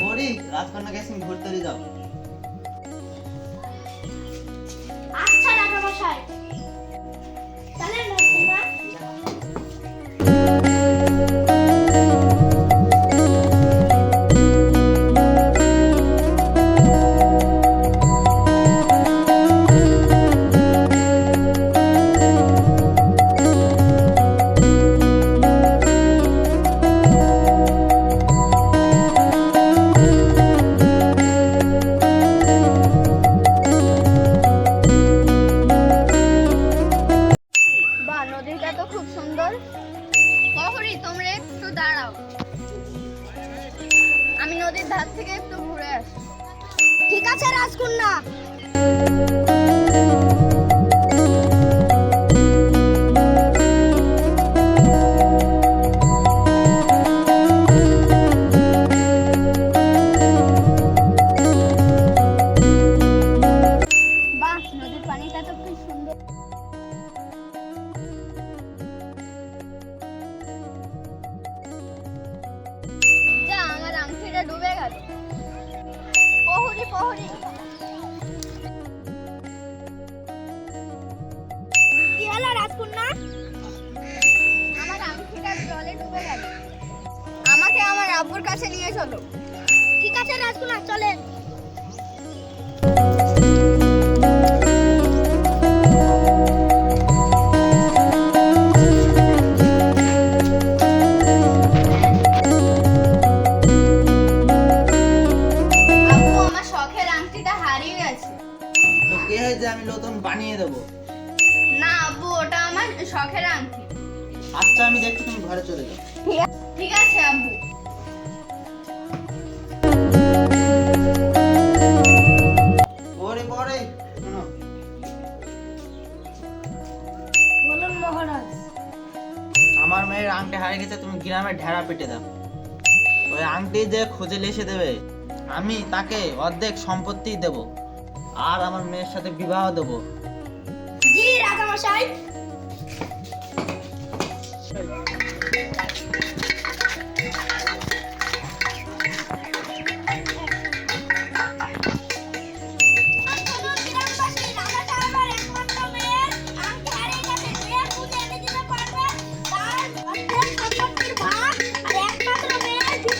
পড়ি পড়ি রাজকন্যাকে আমি ঘুরতে নিয়ে যাও আচ্ছা রাজা মশাই নদীর ধার থেকে একটু ঘুরে আসি। ঠিক আছে, রাজকন্যা। বাহ, নদীর পানিটা তো খুব সুন্দর। কি হলো রাজকন্যা? আমার আংটিটা জলে ডুবে গেল আমাকে আমার আব্বুর কাছে নিয়ে চলো। ঠিক আছে রাজকন্যা চলেন। গেছে। তো কে হয়েছে? আমি নতুন বানিয়ে দেবো। না আব্বু ওটা আমার শখের আংটি। আচ্ছা আমি দেখছি তুমি ঘরে চলে যাও। ঠিক আছে আব্বু। বলুন মহারাজ। আমার মেয়ের আংটি হারিয়ে গেছে তুমি গ্রামে ঢেড়া পেটে দাও। ওই আংটি যে খুঁজে লিসে দেবে আমি তাকে অর্ধেক সম্পত্তি দেব। আর আমার মেয়ের সাথে বিবাহ দেব। জি রাজা মশাই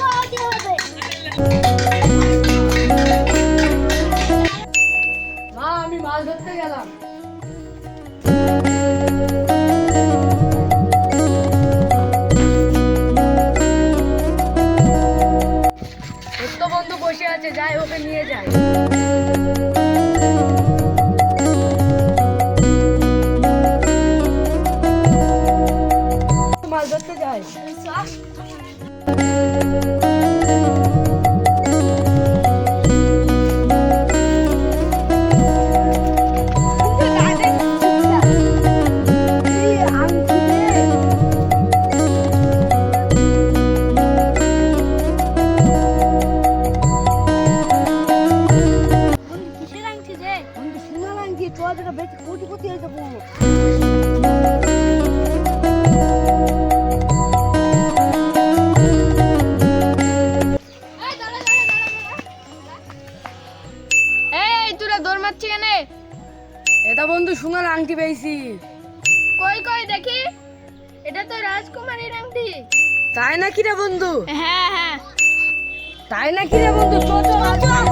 মা বেশি কোটিপতি হয়ে যাব। এই তোরা দৌড় মারছি কেন? এটা বন্ধু সোনার আংটি পেয়েছি। কই কই দেখি। এটা তো রাজকুমারীর আংটি। তাই নাকি রে বন্ধু? হ্যাঁ হ্যাঁ। তাই নাকি রে বন্ধু? চল চল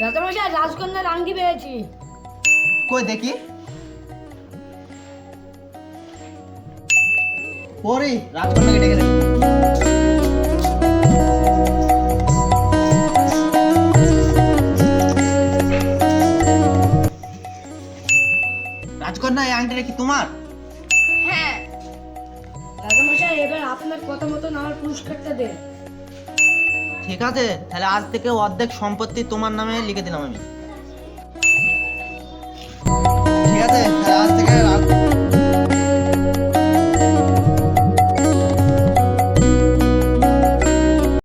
রাজা মশাই রাজকন্যার আংটি পেয়েছি। কই দেখি? পড়ি রাজকন্যাকে ডেকে রাজকন্যা এই আংটিটা কি তোমার? হ্যাঁ। রাজা মশাই এবার আপনার কথা মতন আমার পুরস্কারটা দেন ঠিক আছে? তাহলে আজ থেকে অর্ধেক সম্পত্তি তোমার নামে লিখে দিলাম আমি। ঠিক আছে? তাহলে আজ থেকে